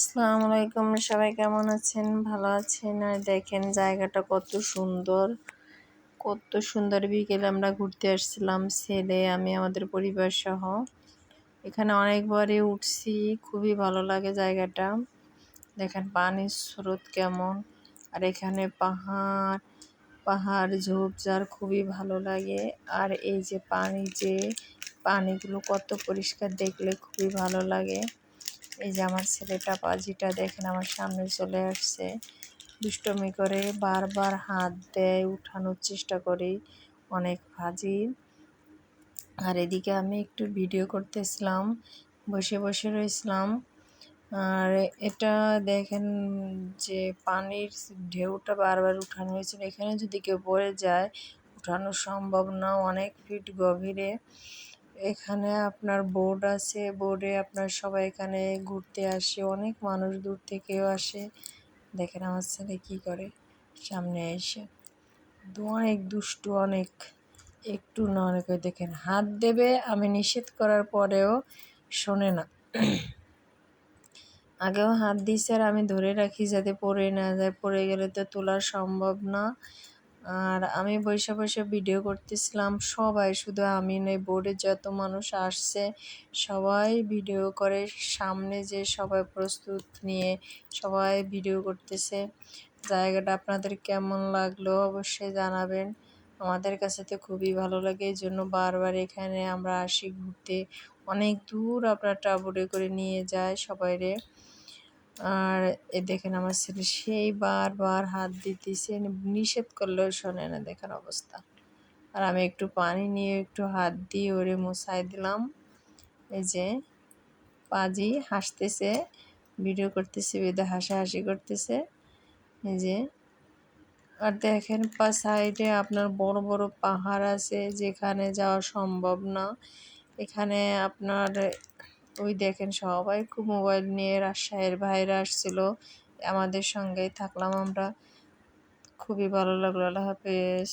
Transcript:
আসসালামু আলাইকুম, সবাই কেমন আছেন? ভালো আছেন? আর দেখেন জায়গাটা কত সুন্দর। কত সুন্দর বিকেলে আমরা ঘুরতে আসছিলাম, ছেলে, আমি, আমাদের পরিবার সহ। এখানে অনেকবারই উঠছি, খুবই ভালো লাগে জায়গাটা। দেখেন পানির স্রোত কেমন। আর এখানে পাহাড় পাহাড় ঝোপঝাড় খুবই ভালো লাগে। আর এই যে পানি যে, পানিগুলো কত পরিষ্কার দেখলে খুবই ভালো লাগে। এই যে আমার ছেলেটা পাজিটা দেখেন আমার সামনে চলে আসছে। দুষ্টমি করে বারবার হাত দেয়, উঠানোর চেষ্টা করি, অনেক ভাজি আর এদিকে আমি একটু ভিডিও করতেছিলাম, বসে বসে রয়েছিলাম আর এটা দেখেন যে পানির ঢেউটা বারবার উঠানো হয়েছিল এখানে যদি কেউ পড়ে যায়, উঠানো সম্ভব না, অনেক ফিট গভীরে। এখানে আপনার বোর্ড আছে। বোর্ডে আপনার সবাই এখানে ঘুরতে আসে। অনেক মানুষ দূর থেকেও আসে। দেখেন আমার ছেলে কী করে সামনে এসে। দু অনেক দুষ্টু, অনেক একটু না অনেক দেখেন, হাত দেবে আমি নিষেধ করার পরেও শোনে না। আগেও হাত দিছে আর আমি ধরে রাখি যাতে পড়ে না যায়। পড়ে গেলে তো তোলা সম্ভব না। আর আমি বসে বসে ভিডিও করতেছিলাম, সবাই শুধু আমি নেই, বোর্ডে যত মানুষ আসছে, সবাই ভিডিও করে, সামনে যে সবাই প্রস্তুত নিয়ে সবাই ভিডিও করতেছে। জায়গাটা আপনাদের কেমন লাগল অবশ্যই জানাবেন। আমাদের কাছে তো খুবই ভালো লাগে, এই জন্য বারবার এখানে আমরা আসি ঘুরতে। অনেক দূর আপনার ট্রাভেলে করে নিয়ে যায় সবাইরে আর এ দেখেন আমার ছেলে সেই বারবার হাত দিতেছে নিষেধ করলেও শোনে না দেখার অবস্থা। আর আমি একটু পানি নিয়ে একটু হাত দিয়ে ওরে মোছাই দিলাম। এই যে পাজি হাসতেছে, ভিডিও করতেছে, বেদে হাসাহাসি করতেছে। এই যে আর দেখেন পা সাইডে আপনার বড় বড় পাহাড় আছে, যেখানে যাওয়া সম্ভব না। এখানে আপনার ওই দেখেন সবাই খুব মোবাইল নিয়ে রাজশাহীর ভাইরা আসছিল। আমাদের সঙ্গেই থাকলাম আমরা। খুবই ভালো লাগল। আল্লাহ হাফেজ।